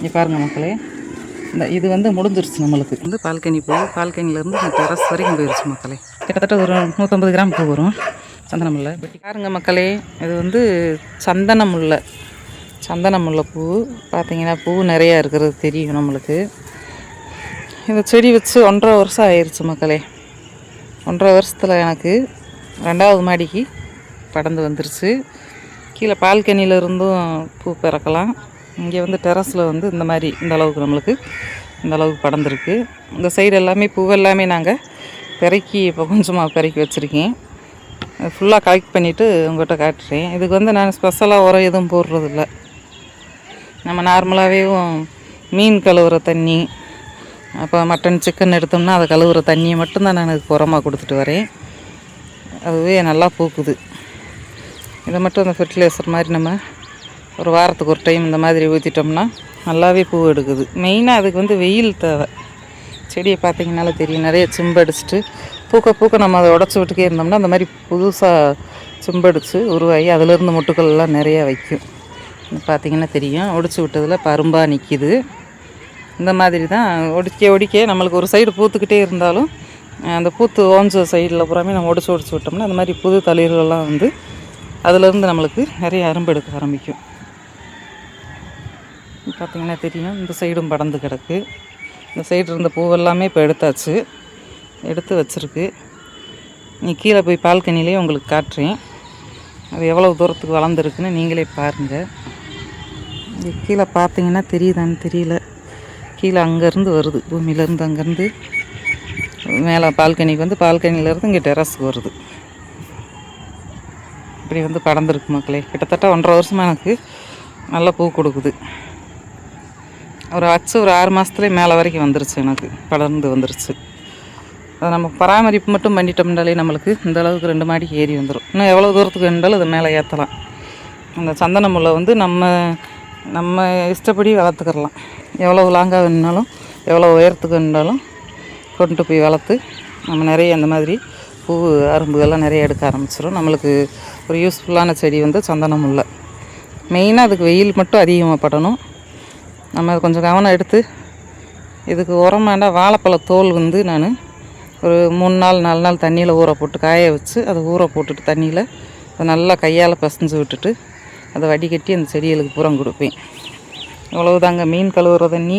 இங்கே பாருங்கள் மக்களே. இந்த இது வந்து முடிஞ்சிருச்சு நம்மளுக்கு. வந்து பால்கனி பூ பால்கனிலேருந்து இந்த டெரஸ் வரைக்கும் போயிடுச்சு மக்களே. கிட்டத்தட்ட ஒரு நூற்றம்பது கிராம் பூ வரும். சந்தன முல்லை பாருங்க மக்களே. இது வந்து சந்தன முல்லை சந்தன முல்லை பூ. பார்த்தீங்கன்னா பூ நிறையா இருக்கிறது தெரியும் நம்மளுக்கு. இந்த செடி வச்சு ஒன்றரை வருஷம் ஆயிடுச்சு மக்களே. ஒன்றரை வருஷத்தில் எனக்கு ரெண்டாவது மாடிக்கு படந்து வந்துருச்சு. கீழே பால்கனியில் இருந்தும் பூ பிறக்கலாம். இங்கே வந்து டெரஸில் வந்து இந்த மாதிரி இந்த அளவுக்கு நம்மளுக்கு இந்த அளவுக்கு படர்ந்துருக்கு இந்த சைடு எல்லாமே பூ எல்லாமே நாங்கள் பெருக்கி இப்போ கொஞ்சமாக பெருக்கி வச்சுருக்கேன். ஃபுல்லாக கலெக்ட் பண்ணிவிட்டு உங்கள்கிட்ட காட்டுறேன். இதுக்கு வந்து நான் ஸ்பெஷலாக உரம் எதுவும் போடுறதில்ல. நம்ம நார்மலாகவே மீன் கழுவுற தண்ணி அப்போ மட்டன் சிக்கன் எடுத்தோம்னா அதை கழுவுற தண்ணியை மட்டும்தான் நான் அதுக்கு உரமாக கொடுத்துட்டு வரேன். அதுவே நல்லா பூக்குது. இதை மட்டும் அந்த ஃபெர்டிலைசர் மாதிரி நம்ம ஒரு வாரத்துக்கு ஒரு டைம் இந்த மாதிரி ஊற்றிட்டோம்னா நல்லாவே பூ எடுக்குது. மெயினாக அதுக்கு வந்து வெயில் தேவை. செடியை பார்த்தீங்கனாலே தெரியும். நிறைய சிம்படிச்சுட்டு பூக்க பூக்க நம்ம அதை உடச்சி விட்டுக்கே இருந்தோம்னா அந்த மாதிரி புதுசாக சிம்படிச்சு உருவாகி அதிலிருந்து மொட்டுக்கள் எல்லாம் நிறையா வைக்கும். பார்த்திங்கன்னா பார்த்தீங்கன்னா தெரியும். ஒடிச்சு விட்டதில் பரும்பாக நிற்கிது இந்த மாதிரி தான் ஒடிக்க ஒடிக்க நம்மளுக்கு ஒரு சைடு பூத்துக்கிட்டே இருந்தாலும் அந்த பூத்து ஓஞ்ச சைடில் பூராமே நம்ம ஒடிச்சு ஒடிச்சு விட்டோம்னா அந்த மாதிரி புது தளிர்கள்லாம் வந்து அதிலிருந்து நம்மளுக்கு நிறைய அரும்பு எடுக்க ஆரம்பிக்கும். பார்த்திங்கன்னா தெரியும். இந்த சைடும் படந்து கிடக்கு. இந்த சைடு இருந்த பூவெல்லாமே இப்போ எடுத்தாச்சு. எடுத்து வச்சுருக்கு. நீ கீழே போய் பால்கனிலே உங்களுக்கு காட்டுறேன். அது எவ்வளோ தூரத்துக்கு வளர்ந்துருக்குன்னு நீங்களே பாருங்கள் கீழே பார்த்தீங்கன்னா தெரியுதான்னு தெரியல. கீழே அங்கேருந்து வருது. பூமியிலேருந்து அங்கேருந்து மேலே பால்கனிக்கு வந்து பால்கனிலேருந்து இங்கே டெரஸுக்கு வருது. இப்படி வந்து படர்ந்துருக்கு மக்களே. கிட்டத்தட்ட ஒன்றரை வருஷமாக எனக்கு நல்ல பூ கொடுக்குது. ஒரு அச்சு ஒரு ஆறு மாதத்துலேயே மேலே வரைக்கும் வந்துருச்சு எனக்கு வளர்ந்து வந்துருச்சு. அதை நம்ம பராமரிப்பு மட்டும் பண்ணிட்டோம்னாலே நம்மளுக்கு இந்த அளவுக்கு ரெண்டு மாடிக்கு ஏறி வந்துடும் இன்னும் எவ்வளோ தூரத்துக்கு வேண்டாலும் அது மேலே ஏற்றலாம் அந்த சந்தன முல்லை வந்து நம்ம நம்ம இஷ்டப்படி வளர்த்துக்கிறலாம் எவ்வளோ லாங்காக வேணுனாலும் எவ்வளோ உயரத்துக்கு வேணுனாலும் கொண்டு போய் வளர்த்து நம்ம நிறைய இந்த மாதிரி பூ அரும்புகள்லாம் நிறைய எடுக்க ஆரம்பிச்சிடும் நம்மளுக்கு ஒரு யூஸ்ஃபுல்லான செடி வந்து சந்தன முல்லை மெயினாக அதுக்கு வெயில் மட்டும் அதிகமாக படணும். நம்ம அதை கொஞ்சம் கவனம் எடுத்து இதுக்கு உரமாண்டா வாழைப்பழ தோல் வந்து நான் ஒரு மூணு நாள் நாலு நாள் தண்ணியில் ஊற போட்டு காய வச்சு அதை ஊற போட்டுட்டு தண்ணியில் அதை நல்லா கையால் பசஞ்சு விட்டுட்டு அதை வடிகட்டி அந்த செடிகளுக்கு புறம் கொடுப்பேன். இவ்வளவுதாங்க மீன் கழுவுற தண்ணி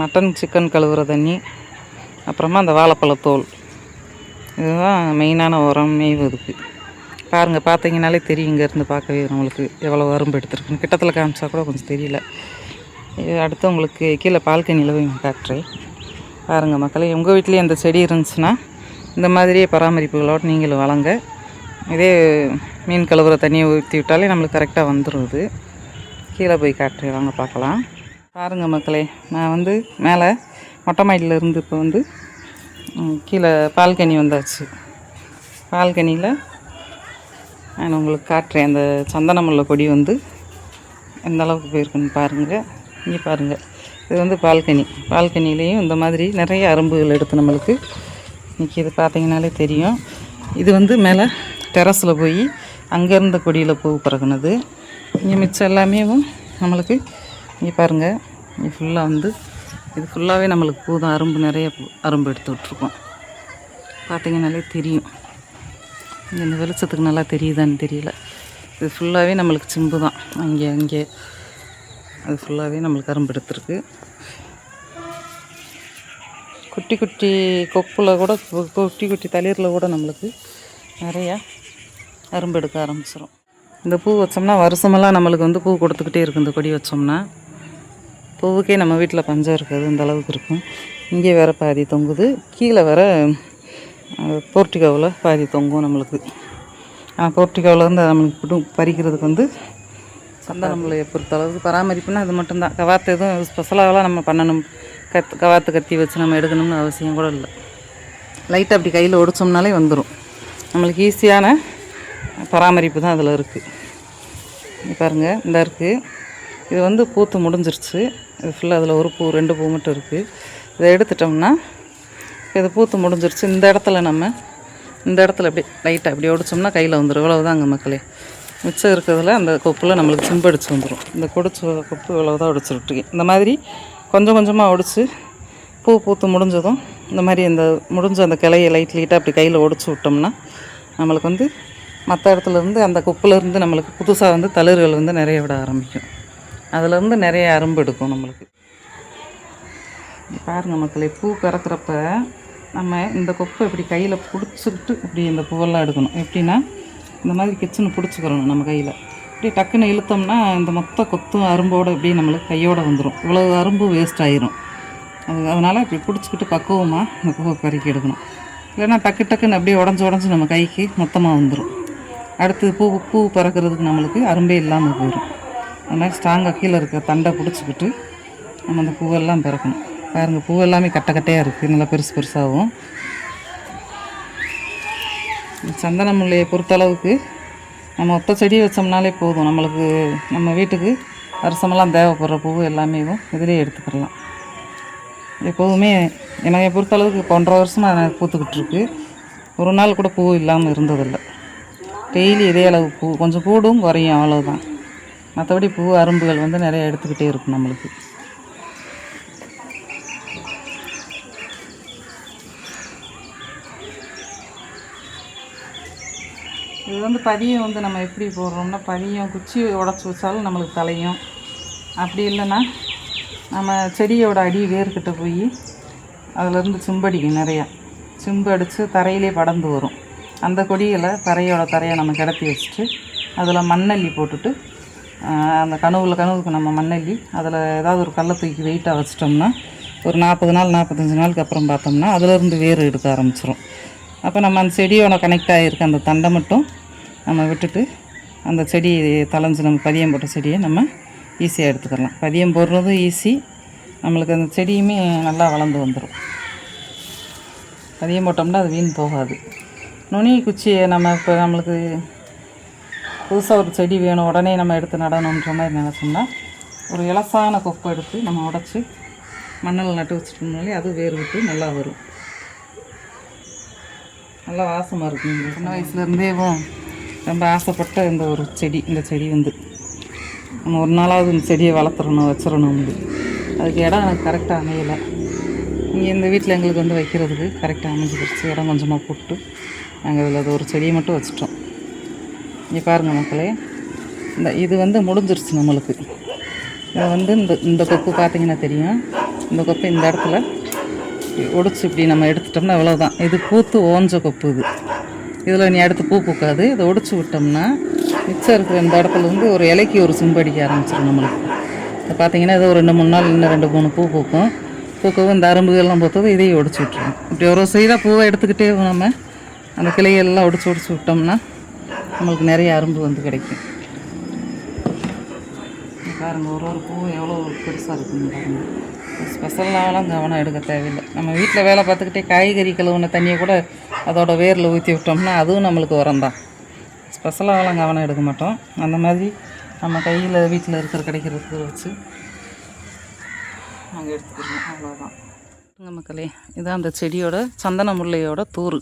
மட்டன் சிக்கன் கழுவுற தண்ணி அப்புறமா அந்த வாழைப்பழ தோல். இதுதான் மெயினான உரம் மேய்வதுக்கு பாருங்கள் பார்த்தீங்கனாலே தெரியும் இங்கேருந்து பார்க்கவே நம்மளுக்கு எவ்வளோ வரும்பு எடுத்துருக்குன்னு. கிட்டத்தில் காமிச்சா கூட கொஞ்சம் தெரியல. அடுத்து உங்களுக்கு கீழே பால்கனியில் போய் காட்டுறேன். பாருங்கள் மக்களே உங்கள் வீட்லேயே இந்த செடி இருந்துச்சுன்னா இந்த மாதிரியே பராமரிப்புகளோடு நீங்களும் வளங்க. இதே மீன் கழுவுற தண்ணியை ஊற்றி விட்டாலே நம்மளுக்கு கரெக்டாக வந்துடும் இது கீழே போய் காட்டுறேன் வாங்க பார்க்கலாம். பாருங்கள் மக்களே நான் வந்து மேலே மொட்டை மாடியிலேருந்து இப்போ வந்து கீழே பால்கனி வந்தாச்சு. பால்கனியில் நான் உங்களுக்கு காட்டுறேன் அந்த சந்தனமுள்ள கொடி வந்து எந்த அளவுக்கு போயிருக்குன்னு பாருங்கள் இங்கே பாருங்கள் இது வந்து பால்கனி. பால்கனிலேயும் இந்த மாதிரி நிறைய அரும்புகள் எடுத்து நம்மளுக்கு இன்றைக்கி இது பார்த்தீங்கனாலே தெரியும். இது வந்து மேலே டெரஸில் போய் அங்கேருந்த கொடியில் பூ பிறகுனது இங்கே மிச்சம் எல்லாமே நம்மளுக்கு இங்கே பாருங்கள் இங்கே ஃபுல்லாக வந்து இது ஃபுல்லாகவே நம்மளுக்கு பூ தான். அரும்பு நிறைய அரும்பு எடுத்து விட்ருக்கோம் பார்த்தீங்கனாலே தெரியும். இந்த வெளிச்சத்துக்கு நல்லா தெரியுதான்னு தெரியல. இது ஃபுல்லாகவே நம்மளுக்கு சிம்பு தான். அங்கே அங்கே. அது ஃபுல்லாகவே நம்மளுக்கு கரும்பு எடுத்துருக்கு. குட்டி குட்டி கொப்பில் கூட குட்டி குட்டி தளிரில் கூட நம்மளுக்கு நிறையா அரும்பு எடுக்க ஆரம்பிச்சிடும் இந்த பூ வச்சோம்னா வருஷமெல்லாம் நம்மளுக்கு வந்து பூ கொடுத்துக்கிட்டே இருக்கும் இந்த கொடி வச்சோம்னா பூவுக்கே நம்ம வீட்டில் பஞ்சம் இருக்காது. இந்த அளவுக்கு இருக்கும். இங்கே வேற பாதி தொங்குது. கீழே வேற போர்ட்டிகோவில் பாதி தொங்கும் நம்மளுக்கு. போர்ட்டிகாவில் போர்ட்டிகோவில் இருந்து நம்மளுக்கு பிடும் பறிக்கிறதுக்கு வந்து சந்தன முல்லையை பொறுத்தளவுக்கு பராமரிப்புனா அது மட்டும்தான். கவாத்து எதுவும் ஸ்பெஷலாகலாம் நம்ம பண்ணணும். கத் கவாத்து கத்தி வச்சு நம்ம எடுக்கணும்னு அவசியம் கூட இல்லை. லைட்டாக அப்படி கையில் ஒடிச்சோம்னாலே வந்துடும் நம்மளுக்கு ஈஸியான பராமரிப்பு தான் அதில் இருக்குது பாருங்கள் இந்த இருக்குது இது வந்து பூத்து முடிஞ்சிருச்சு. இது ஃபுல்லாக அதில் ஒரு பூ ரெண்டு பூ மட்டும் இருக்குது இதை எடுத்துட்டோம்னா இது பூத்து முடிஞ்சிருச்சு. இந்த இடத்துல நம்ம இந்த இடத்துல அப்படியே லைட்டாக அப்படி ஒடிச்சோம்னா கையில் வந்துடும் இவ்வளவுதாங்க மக்களே. மிச்சம் இருக்கிறதுல அந்த கொப்பில் நம்மளுக்கு சிம்படிச்சு வந்துடும் இந்த குடிச்ச கொப்பு இவ்வளோ தான் இந்த மாதிரி கொஞ்சம் கொஞ்சமாக ஒடிச்சு பூ பூத்து முடிஞ்சதும் இந்த மாதிரி இந்த முடிஞ்ச அந்த கிளையை லைட் லைட்டாக அப்படி கையில் ஒடிச்சு விட்டோம்னா நம்மளுக்கு வந்து மற்ற இடத்துலேருந்து அந்த கொப்புலேருந்து நம்மளுக்கு புதுசாக வந்து தளிர்கள் வந்து நிறைய விட ஆரம்பிக்கும். அதுலேருந்து நிறைய அரும்பு எடுக்கும் நம்மளுக்கு. பாருங்கள் மக்களே பூ பிறக்கிறப்ப நம்ம இந்த கொப்பை இப்படி கையில் பிடிச்சிக்கிட்டு இப்படி இந்த பூவெல்லாம் எடுக்கணும். எப்படின்னா இந்த மாதிரி கிச்சனை பிடிச்சிக்கிறணும் நம்ம கையில். இப்படி டக்குன்னு இழுத்தோம்னா இந்த மொத்த கொத்தும் அரும்போடு அப்படியே நம்மளுக்கு கையோடு வந்துடும் இவ்வளோ அரும்பு வேஸ்ட் ஆயிரும். அது அதனால் இப்படி பிடிச்சிக்கிட்டு பக்குவமாக இந்த பூவை பறிக்க எடுக்கணும். இல்லைன்னா டக்கு டக்குன்னு அப்படியே உடஞ்சி உடஞ்சி நம்ம கைக்கு மொத்தமாக வந்துடும் அடுத்து பூ பூ பறக்கிறதுக்கு நம்மளுக்கு அரும்பே இல்லாமல் போயிடும் அது மாதிரி ஸ்ட்ராங்காக கீழே இருக்க தண்டை பிடிச்சிக்கிட்டு நம்ம அந்த பூவெல்லாம் பிறக்கணும் பாருங்கள் பூ எல்லாமே கட்டை கட்டையாக இருக்குது நல்லா பெருசு பெருசாகவும் சந்தனமுல்லையை சந்தன முல்லையை பொறுத்தளவுக்கு நம்ம ஒத்த செடி வச்சோம்னாலே போதும். நம்மளுக்கு நம்ம வீட்டுக்கு வருஷமெல்லாம் தேவைப்படுற பூ எல்லாமே இதிலே எடுத்துக்கிடலாம் எப்போதுமே என்னைய பொறுத்தளவுக்கு இப்போ ஒன்றரை வருஷமாக எனக்கு பூத்துக்கிட்டு இருக்கு. ஒரு நாள் கூட பூ இல்லாமல் இருந்ததில்லை. டெய்லி இதே அளவு பூ. கொஞ்சம் கூடும் குறையும் அவ்வளோதான் மற்றபடி பூ அரும்புகள் வந்து நிறைய எடுத்துக்கிட்டே இருக்கும் நம்மளுக்கு. இது வந்து பதியம் வந்து நம்ம எப்படி போடுறோம்னா பதியம் குச்சி உடச்சி வச்சாலும் நம்மளுக்கு தலையும். அப்படி இல்லைன்னா நம்ம செடியோட அடி வேர்கிட்ட போய் அதுலேருந்து சிம்படிக்கும் நிறையா. சிம்பு அடித்து தரையிலே படர்ந்து வரும். அந்த கொடிகளை தரையோட தரையை நம்ம கிடத்தி வச்சுட்டு அதில் மண்ணல்லி போட்டுட்டு அந்த கனவுல கனவுக்கு நம்ம மண்ணல்லி அதில் ஏதாவது ஒரு கல்லை தூக்கி வெயிட்டாக வச்சிட்டோம்னா ஒரு நாற்பது நாள் நாற்பத்தஞ்சு நாளுக்கு அப்புறம் பார்த்தோம்னா அதுலேருந்து வேர் எடுக்க ஆரம்பிச்சிடும் அப்போ நம்ம அந்த செடியோட கனெக்ட் ஆகியிருக்க அந்த தண்டை மட்டும் நம்ம விட்டுட்டு அந்த செடி தளைஞ்சு நம்ம பதியம் போட்ட செடியை நம்ம ஈஸியாக எடுத்துக்கலாம் பதியம் போடுறதும் ஈஸி நம்மளுக்கு அந்த செடியுமே நல்லா வளர்ந்து வந்துடும் பதியம் போட்டோம்னா அது வீண் போகாது. நுனி குச்சியை நம்ம இப்போ நம்மளுக்கு புதுசாக ஒரு செடி வேணும். உடனே நம்ம எடுத்து நடணுன்ற மாதிரி நினச்சோம்னா ஒரு இலசான கொப்பை எடுத்து நம்ம உடச்சி மண்ணில் நட்டு வச்சுட்டோம்னாலே அது வேர் விட்டு நல்லா வரும். நல்லா வாசமாக இருக்கும் சின்ன வயசுலேருந்தே ரொம்ப ஆசைப்பட்ட இந்த ஒரு செடி இந்த செடி வந்து. நம்ம ஒரு நாளாவது இந்த செடியை வளர்த்துறணும் வச்சிடணும் வந்து அதுக்கு இடம் எனக்கு கரெக்டாக அமையலை. இங்கே இந்த வீட்டில் எங்களுக்கு வந்து வைக்கிறதுக்கு கரெக்டாக அமைஞ்சு போச்சு. இடம் கொஞ்சமாக போட்டு நாங்கள் இதில் அது ஒரு செடியை மட்டும் வச்சிட்டோம். இங்கே பாருங்கள் மக்களே. இந்த இது வந்து முடிஞ்சிருச்சு நம்மளுக்கு. இது வந்து இந்த இந்த கொப்பு பார்த்தீங்கன்னா தெரியும். இந்த கொப்பு இந்த இடத்துல ஒடிச்சு இப்படி நம்ம எடுத்துட்டோம்னா இவ்வளோதான் இது பூத்து ஓஞ்ச கொப்பு இது. இதில் நீ அடுத்து பூ பூக்காது. இதை ஒடிச்சு விட்டோம்னா மிச்சம் இருக்கிற இந்த இடத்துல வந்து ஒரு இலைக்கு ஒரு சிம்படிக்க ஆரம்பிச்சிடும் நம்மளுக்கு. இப்போ பார்த்தீங்கன்னா இது ஒரு ரெண்டு மூணு நாள் இன்னும் ரெண்டு மூணு பூ பூக்கும். பூக்கவும் இந்த அரும்புகள்லாம் பார்த்தது இதையும் ஒடிச்சு விட்டுருவோம். இப்படி ஒரு சைடாக பூவை எடுத்துக்கிட்டே நம்ம. அந்த கிளையெல்லாம் ஒடிச்சு ஒடிச்சு விட்டோம்னா நம்மளுக்கு நிறைய அரும்பு வந்து கிடைக்கும். பாருங்கள் ஒரு ஒரு பூவும் எவ்வளோ பெருசாக இருக்குன்னு பாருங்கள் ஸ்பெஷலாலாம் கவனம் எடுக்க தேவையில்லை. நம்ம வீட்டில் வேலை பார்த்துக்கிட்டே காய்கறி கழுவுன தண்ணியை கூட அதோட வேரில் ஊற்றி விட்டோம்னா அதுவும் நம்மளுக்கு உரம் தான் ஸ்பெஷலாகலாம் கவனம் எடுக்க மாட்டோம். அந்த மாதிரி நம்ம கையில் வீட்டில் இருக்கிற கிடைக்கிறதுக்கு வச்சு நாங்கள் எடுத்துக்கிறோம். அவ்வளோதான் மக்களே இதான் அந்த செடியோட சந்தன முல்லையோட தூர்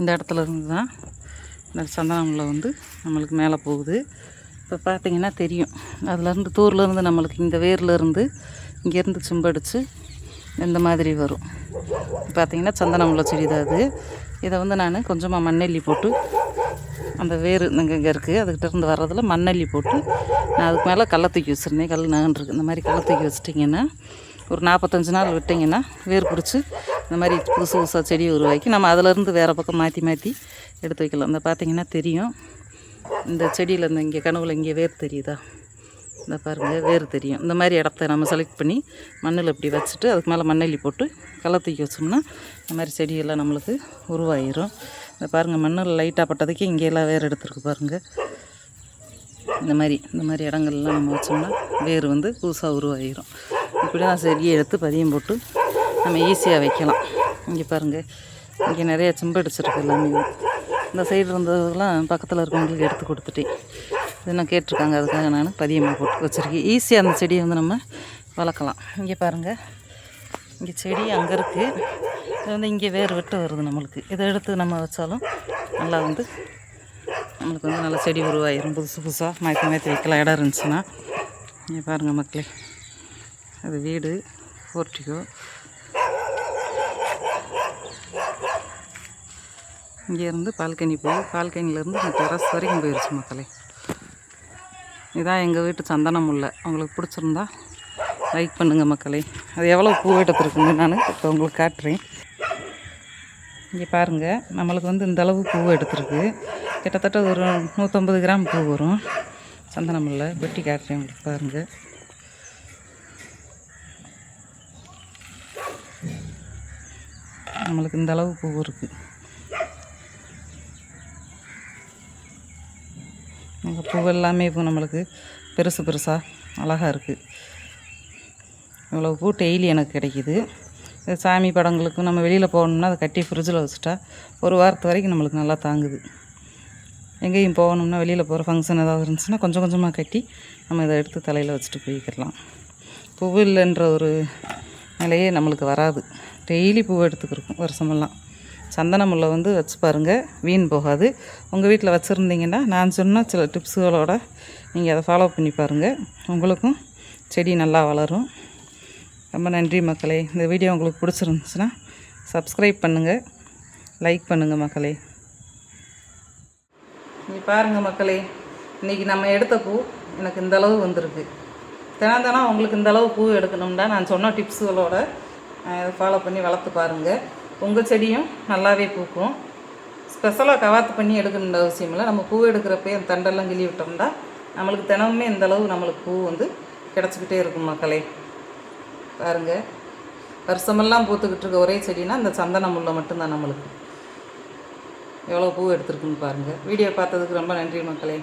இந்த இடத்துல இருந்து தான் இந்த சந்தன முல்லை வந்து நம்மளுக்கு மேலே போகுது. இப்போ பார்த்தீங்கன்னா தெரியும். அதுலேருந்து தூர்லேருந்து நம்மளுக்கு இந்த வேர்லேருந்து இங்கேருந்து சிம்படிச்சு இந்த மாதிரி வரும். பார்த்திங்கன்னா சந்தனமுள்ள செடி தான் அது. இதை வந்து நான் கொஞ்சமாக மண்ணெல்லி போட்டு அந்த வேர் இங்கே இங்கே இருக்குது அதுக்கிட்டேருந்து வர்றதில் மண்ணள்ளி போட்டு நான் அதுக்கு மேலே கல்லை தூக்கி வச்சுருந்தேன். கல் நகன்றிருக்கு இந்த மாதிரி கல்லை தூக்கி வச்சிட்டிங்கன்னா ஒரு நாற்பத்தஞ்சு நாள் விட்டிங்கன்னா வேர் பிடிச்சி இந்த மாதிரி புதுசு புதுசாக செடி உருவாக்கி நம்ம அதிலேருந்து வேறு பக்கம் மாற்றி மாற்றி எடுத்து வைக்கலாம். இந்த பார்த்திங்கன்னா தெரியும். இந்த செடியில் இந்த இங்கே கனவுல இங்கே வேர் தெரியுதா? இந்த பாருங்கள் வேர் தெரியும். இந்த மாதிரி இடத்த நம்ம செலக்ட் பண்ணி மண்ணில் இப்படி வச்சுட்டு அதுக்கு மேலே மண்ணெல்லி போட்டு களை தூக்கி வச்சோம்னா இந்த மாதிரி செடியெல்லாம் நம்மளுக்கு உருவாயிரும். இந்த பாருங்கள் மண்ணில் லைட்டாக பட்டதுக்கு இங்கேயெல்லாம் வேர் எடுத்துருக்கு பாருங்கள் இந்த மாதிரி இந்த மாதிரி இடங்கள்லாம் நம்ம வச்சோம்னா வேர் வந்து புதுசாக உருவாகிரும் இப்படி தான் செடியை எடுத்து பதியம் போட்டு நம்ம ஈஸியாக வைக்கலாம். இங்கே பாருங்கள் இங்கே நிறைய செம்படிச்சிருக்கு எல்லாமே. இந்த சைடு இருந்ததெல்லாம் பக்கத்தில் இருக்கவங்களுக்கு எடுத்து கொடுத்துட்டேன். இது நான் கேட்டிருக்காங்க அதுக்காக நான் பதியமாக போட்டு வச்சுருக்கேன். ஈஸியாக அந்த செடியை வந்து நம்ம வளர்க்கலாம். இங்கே பாருங்கள் இங்கே செடி அங்கே இருக்குது இது வந்து இங்கே வேறு விட்டு வருது நம்மளுக்கு. இதை எடுத்து நம்ம வச்சாலும் நல்லா வந்து நம்மளுக்கு வந்து நல்லா செடி உருவாயிரும். புதுசு புதுசாக மயக்க மயத்து வைக்கலாம். இடம் இருந்துச்சுன்னா. இங்கே பாருங்கள் மக்களே. அது வீடு போர்ட்டிகோ. இங்கேருந்து பால்கனி போய் பால்கனிலேருந்து இந்த டெரஸ் வரைக்கும் போயிடுச்சு மக்களே. இதான் எங்கள் வீட்டு சந்தன முல்லை. உங்களுக்கு பிடிச்சிருந்தா லைக் பண்ணுங்கள் மக்களே. அது எவ்வளோ பூ எடுத்துருக்குங்க நான் இப்போ உங்களுக்கு காட்டுறேன். இங்கே பாருங்கள் நம்மளுக்கு வந்து இந்த அளவு பூ எடுத்துருக்கு. கிட்டத்தட்ட ஒரு நூற்றம்பது கிராம் பூ வரும். சந்தனம் முல்லை வெட்டி காட்டுறேன் உங்களுக்கு பாருங்கள் நம்மளுக்கு இந்த அளவு பூ இருக்குது அங்கே பூ எல்லாமே இப்போ நம்மளுக்கு பெருசு பெருசாக அழகாக இருக்குது இவ்வளோ பூ டெய்லி எனக்கு கிடைக்கிது. சாமி படங்களுக்கு நம்ம வெளியில் போகணும்னா அதை கட்டி ஃப்ரிட்ஜில் வச்சுட்டா ஒரு வாரத்து வரைக்கும் நம்மளுக்கு நல்லா தாங்குது. எங்கேயும் போகணும்னா வெளியில் போகிற ஃபங்க்ஷன் ஏதாவது இருந்துச்சுன்னா கொஞ்சம் கொஞ்சமாக கட்டி நம்ம இதை எடுத்து தலையில் வச்சுட்டு போய்க்கிடலாம். பூ இல்லைன்ற ஒரு நிலையே நம்மளுக்கு வராது. டெய்லி பூ எடுத்துக்கிருக்கும் வருஷமெல்லாம். சந்தன முல்லை வந்து வச்சு பாருங்கள் வீண் போகாது. உங்கள் வீட்டில் வச்சுருந்தீங்கன்னா நான் சொன்ன சில டிப்ஸுகளோட நீங்கள் அதை ஃபாலோ பண்ணி பாருங்கள் உங்களுக்கும் செடி நல்லா வளரும். ரொம்ப நன்றி மக்களே. இந்த வீடியோ உங்களுக்கு பிடிச்சிருந்துச்சுன்னா சப்ஸ்கிரைப் பண்ணுங்கள் லைக் பண்ணுங்கள் மக்களே. நீ பாருங்கள் மக்களே. இன்றைக்கி நம்ம எடுத்த பூ எனக்கு இந்த அளவு வந்திருக்கு. தினம் தினம் உங்களுக்கு இந்த அளவு பூ எடுக்கணும்னா நான் சொன்ன டிப்ஸுகளோட இதை ஃபாலோ பண்ணி வளர்த்து பாருங்கள் உங்கள் செடியும் நல்லாவே பூக்கும். ஸ்பெஷலாக கவாத்து பண்ணி எடுக்கணுன்ற அவசியம் இல்லை. நம்ம பூ எடுக்கிறப்பே அந்த தண்டெல்லாம் கிள்ளி விட்டோம்னா நம்மளுக்கு தினமுமே இந்த அளவு நம்மளுக்கு பூ வந்து கிடச்சிக்கிட்டே இருக்கும் மக்களே. பாருங்கள் வருஷமெல்லாம் பூத்துக்கிட்டு இருக்க ஒரே செடினா இந்த சந்தன முல்லை மட்டும்தான் நம்மளுக்கு. எவ்வளோ பூ எடுத்துருக்குன்னு பாருங்கள் வீடியோ பார்த்ததுக்கு ரொம்ப நன்றி மக்களே.